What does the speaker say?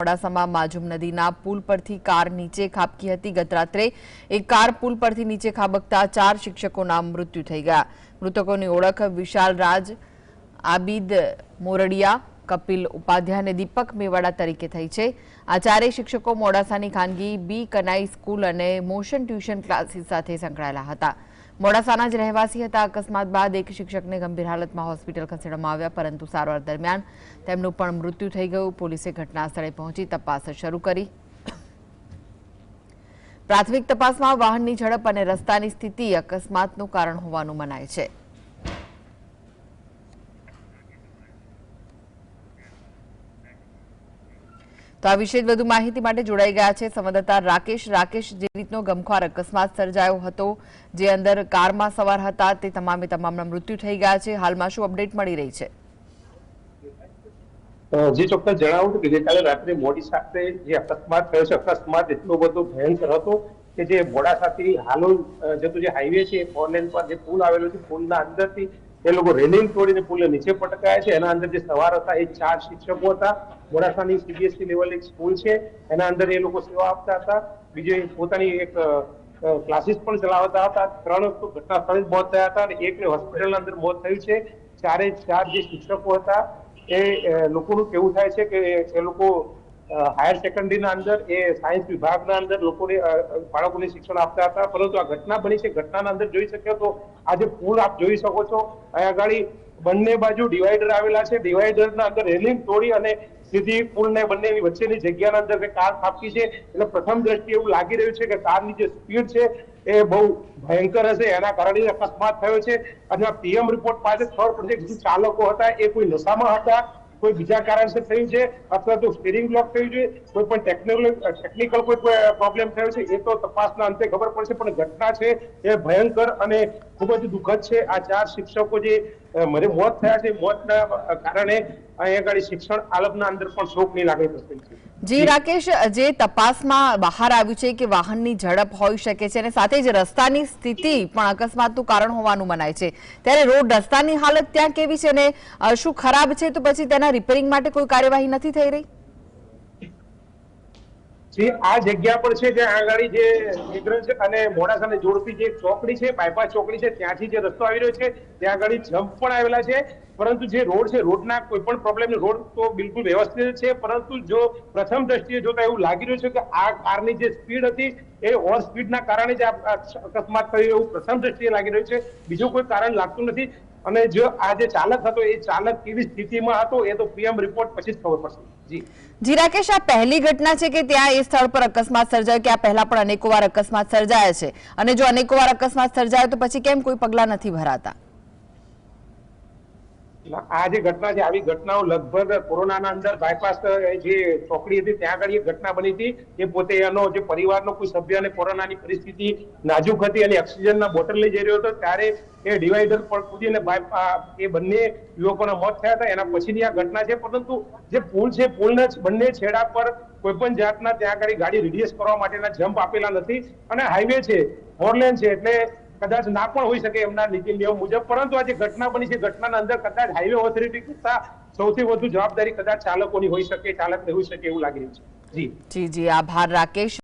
મોડાસામાં માજુમ નદીના પુલ પરથી કાર નીચે ખાબકી હતી. ગતરાત્રે એક કાર પુલ પરથી નીચે ખાબકતા ચાર શિક્ષકોના મૃત્યુ થઈ ગયા. મૃતકોની ઓળખ વિશાલ રાજ, આબિદ મોરડિયા, કપિલ ઉપાધ્યાય અને દીપક મેવાડા તરીકે થઈ છે. આ ચારેય શિક્ષકો મોડાસાની ખાનગી બી કનાઈ સ્કૂલ અને મોશન ટ્યુશન ક્લાસીસ સાથે સંકળાયેલા હતા. મોડાસાના જ રહેવાસી હતા. અકસ્માત બાદ એક શિક્ષકને ગંભીર હાલતમાં હોસ્પિટલ ખસેડવામાં આવ્યા, પરંતુ સારવાર દરમિયાન તેમનું પણ મૃત્યુ થઈ ગયું. પોલીસે ઘટના સ્થળે પહોંચી તપાસ શરૂ કરી. પ્રાથમિક તપાસમાં વાહનની ઝડપ અને રસ્તાની સ્થિતિ અકસ્માતનું કારણ હોવાનું મનાય છે. તો આ વિશે વધુ માહિતી માટે જોડાઈ ગયા છે સંવાદદાતા રાકેશ. રાકેશ, જે રીતનો ગમખ્વાર અકસ્માત સર્જાયો હતો, જે અંદર કારમાં સવાર હતા, તે તમામે તમામના મૃત્યુ થઈ ગયા છે. હાલમાં શું અપડેટ મળી રહી છે? જે ચોક્કસ જણાવું કે ગઈકાલે રાત્રે મોડી સાથે જે અકસ્માત થયો છે, અકસ્માત એટલો બધો ભયંકર હતો કે જે મોડાસાથી હાલોલ જતો જે હાઈવે છે ફોર લેન પર જે પુલ આવેલો છે, પુલના અંદરથી એ લોકો રેલિંગ તોડીને પુલને નીચે પટકાયા છે. એના અંદર જે સવાર હતા, એ ચાર શિક્ષકો હતા. મોડાસાની સીબીએસસી લેવલ એક સ્કૂલ છે. એના અંદર એ લોકો સેવા આપતા હતા. બીજો પોતાની એક ક્લાસીસ પણ ચલાવતા હતા. ત્રણ ઘટના સ્થળે મોત થયા હતા અને એકને હોસ્પિટલના અંદર મોત થયું છે. ચારે ચાર જે શિક્ષકો હતા, એ લોકોનું કેવું થાય છે કે એ લોકો હાયર સેકન્ડરીના અંદર એ સાયન્સ વિભાગના અંદર લોકોને બાળકોને શિક્ષણ આપતા હતા. પરંતુ આ ઘટના બની છે. ઘટનાના અંદર જોઈ શક્યો તો આજે પુલ આપ જોઈ શકો છો અહીંયા આગળ બંને બાજુ ડિવાઈડર આવેલા છે. ડિવાઈડરના અંદર રેલિંગ તોડી અને સીધી પુલને બંનેની વચ્ચેની જગ્યાના અંદર કાર થાપકી છે. એટલે પ્રથમ દ્રષ્ટિએ એવું લાગી રહ્યું છે કે કારની જે સ્પીડ છે એ બહુ ભયંકર હશે. એના કારણે અકસ્માત થયો છે. અને પીએમ રિપોર્ટ પાસે થર્ડ પ્રોજેક્ટ જે ચાલકો હતા એ કોઈ નશામાં હતા. કોઈ બીજા કારણસર થયું છે અથવા તો સ્ટીરિંગ બ્લોક થયું છે, કોઈ પણ ટેકનિકલ કોઈ પ્રોબ્લેમ થયો છે, એ તો તપાસના અંતે ખબર પડશે, પણ ઘટના છે એ ભયંકર અને ખૂબ જ દુઃખદ છે. આ ચાર શિક્ષકો જે મને મોત થયા છે, મોતના કારણે અહીંયા આગળ શિક્ષણ આલમના અંદર પણ શોકની લાગણી પ્રસરી છે. જી રાકેશ જે તપાસમાં બહાર આવ્યું છે કે વાહનની ઝડપ હોઈ શકે છે અને સાથે જ રસ્તાની સ્થિતિ પણ અકસ્માતનું કારણ હોવાનું મનાય છે. ત્યારે રોડ રસ્તાની હાલત ત્યાં કેવી છે અને શું ખરાબ છે? તો પછી તેના રિપેરિંગ માટે કોઈ કાર્યવાહી નથી થઈ રહી? આ જગ્યા પર છે જ્યાં આગળ જે મિગ્રન્સ અને મોડાસાને જોડતી જે ચોકડી છે બાયપાસ ચોકડી છે, ત્યાંથી જે રસ્તો આવી રહ્યો છે, ત્યાં આગળ જમ્પ પણ આવેલા છે. પરંતુ જે રોડ છે, રોડના કોઈ પણ પ્રોબ્લેમ રોડ તો બિલકુલ વ્યવસ્થિત છે. પરંતુ જો પ્રથમ દ્રષ્ટિએ જોતા એવું લાગી રહ્યું છે કે આ કારની જે સ્પીડ હતી, એ ઓવર સ્પીડના કારણે જ આ અકસ્માત થયો એવું પ્રથમ દ્રષ્ટિએ લાગી રહ્યું છે. બીજું કોઈ કારણ લાગતું નથી. અને જો આ જે ચાલક હતો, એ ચાલક કેવી સ્થિતિમાં હતો, એ તો પીએમ રિપોર્ટ પછી જ ખબર પડશે. જી. રાકેશ, આ પહેલી ઘટના છે કે ત્યાં એ સ્થળ પર અકસ્માત સર્જાયો કે આ પહેલા પણ અનેકો વાર અકસ્માત સર્જાયા છે? અને જો અનેકો વાર અકસ્માત સર્જાયો તો પછી કેમ કોઈ પગલા નથી ભરાતા? આ જે ઘટના છે, આવી ઘટનાઓ લગભગ કોરોનાના અંદર બાયપાસ જે ચોકડી હતી, ત્યાં આગળ એ ઘટના બની હતી. એ પોતે એનો જે પરિવારનો કોઈ સભ્ય અને કોરોનાની પરિસ્થિતિ નાજુક હતી અને ઓક્સિજનના બોટલ લઈ જઈ રહ્યો હતો, ત્યારે એ ડિવાઈડર પર કૂદીને એ બંને યુવકોના મોત થયા હતા. એના પછીની આ ઘટના છે, પરંતુ જે પુલ છે, પુલના બંને છેડા પર કોઈ પણ જાતના ત્યાં આગળ ગાડી રિડ્યુસ કરવા માટેના જમ્પ આપેલા નથી. અને હાઈવે છે ફોર લેન છે, એટલે કદાચ ના પણ હોઈ શકે એમના નીતિ નિયમ મુજબ. પરંતુ આ જે ઘટના બની છે, ઘટનાના અંદર કદાચ હાઈવે ઓથોરિટી કરતા સૌથી વધુ જવાબદારી કદાચ ચાલકોની હોઈ શકે, ચાલકને હોઈ શકે એવું લાગી રહ્યું છે. જી. જી જી, આભાર, રાકેશ.